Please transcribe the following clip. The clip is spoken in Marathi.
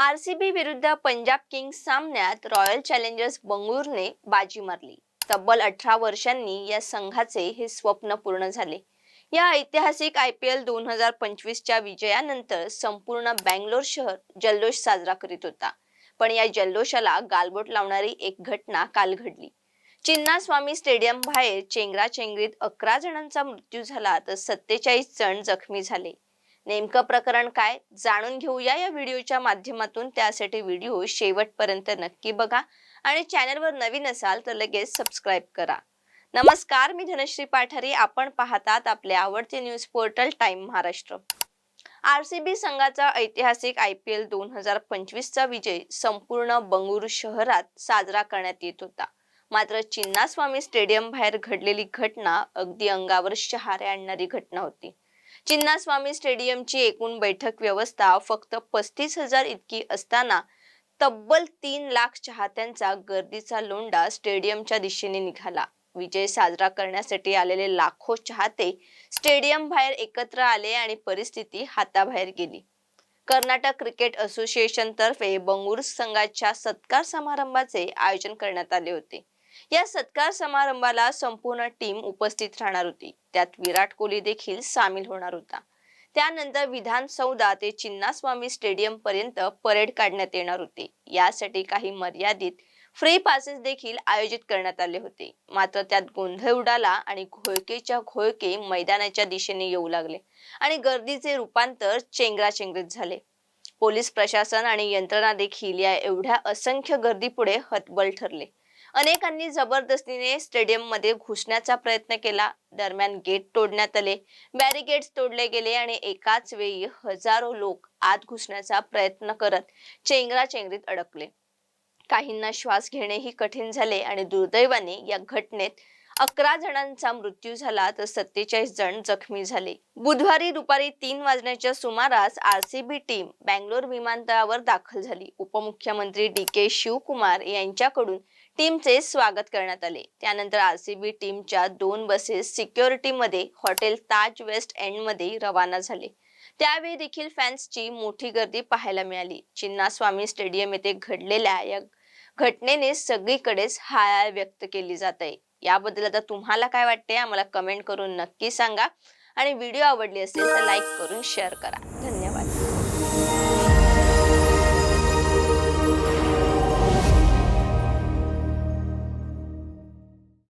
आरसीबी विरुद्ध पंजाब किंग्स सामन्यात रॉयल चॅलेंजर्स बंगळुरूने बाजी मारली. तब्बल अठरा वर्षांनी या संघाचे हे स्वप्न पूर्ण झाले. या ऐतिहासिक आय पी एल दोन हजार पंचवीसच्या विजयानंतर संपूर्ण बँगलोर शहर जल्लोष साजरा करीत होता. पण या जल्लोषाला गालबोट लावणारी एक घटना काल घडली. चिन्नास्वामी स्टेडियम बाहेर चेंगराचेंगरीत अकरा जणांचा मृत्यू झाला तर सत्तेचाळीस जण जखमी झाले. नेमकं प्रकरण काय जाणून घेऊया या व्हिडिओच्या माध्यमातून. त्यासाठी व्हिडिओ शेवटपर्यंत नक्की बघा आणि चॅनलवर नवीन असाल तर लगेच सबस्क्राईब करा. नमस्कार मी धनश्री पाठारी. आपण पाहतात आपले आवडते news portal Time Maharashtra. RCB संघाचा ऐतिहासिक आय पी एल दोन हजार पंचवीसचा विजय संपूर्ण बंगळुरू शहरात साजरा करण्यात येत होता. मात्र चिन्नास्वामी स्टेडियम बाहेर घडलेली घटना अगदी अंगावर शहारे आणणारी घटना होती. चिन्नास्वामी स्टेडियमची एकूण बैठक व्यवस्था फक्त पस्तीस हजार इतकी असताना तब्बल तीन लाख चाहत्यांचा गर्दीचा लोंडा स्टेडियमच्या दिशेने निघाला. विजय साजरा करण्यासाठी आलेले लाखो चाहते स्टेडियम बाहेर एकत्र आले आणि परिस्थिती हाताबाहेर गेली. कर्नाटक क्रिकेट असोसिएशन तर्फे बंगळुरू संघाच्या सत्कार समारंभाचे आयोजन करण्यात आले होते. या सत्कार समारंभाला संपूर्ण टीम उपस्थित राहणार होती. त्यात विराट कोहली देखील सामील होणार होता. त्यानंतर विधान सौदा ते चिन्नास्वामी स्टेडियम पर्यंत परेड काढण्यात येणार होते. यासाठी काही मर्यादित फ्री पासेस देखील आयोजित करण्यात आले होते. मात्र त्यात गोंधळ उडाला आणि घोळकेच्या घोळके मैदानाच्या दिशेने येऊ लागले आणि गर्दीचे रूपांतर चेंगराचेंगरीत झाले. पोलीस प्रशासन आणि यंत्रणा देखील या एवढ्या असंख्य गर्दीपुढे हतबल ठरले. अनेकांनी जबरदस्तीने स्टेडियममध्ये घुसण्याचा प्रयत्न केला. दरम्यान गेट तोडण्यात आले. बॅरिगेड्स तोडले गेले आणि एकाच वेळी हजारो लोक आत घुसण्याचा प्रयत्न करत चेंगरा चेंगरीत अडकले. काहींना श्वास घेणेही कठीण झाले आणि दुर्दैवाने या घटनेत अकरा जणांचा मृत्यू झाला तर सत्तेचाळीस जण जखमी झाले. बुधवारी दुपारी तीन वाजण्याच्या सुमारास आरसीबी टीम बँगलोर विमानतळावर दाखल झाली. उपमुख्यमंत्री डी के शिवकुमार यांच्याकडून टीमचे स्वागत करण्यात आले. त्यानंतर आरसीबी टीमच्या दोन बसेस सिक्युरिटीमध्ये हॉटेल ताज वेस्ट एंडमध्ये रवाना झाले. त्यावेळी देखील फॅन्सची मोठी गर्दी पाहायला मिळाली. चिन्नास्वामी स्टेडियम येथे घडलेल्या या घटनेने सगळीकडेच हाय व्यक्त केली जात आहे. याबद्दल आता तुम्हाला काय वाटते आम्हाला कमेंट करून नक्की सांगा. आणि व्हिडिओ आवडली असेल तर लाईक करून शेअर करा. धन्यवाद.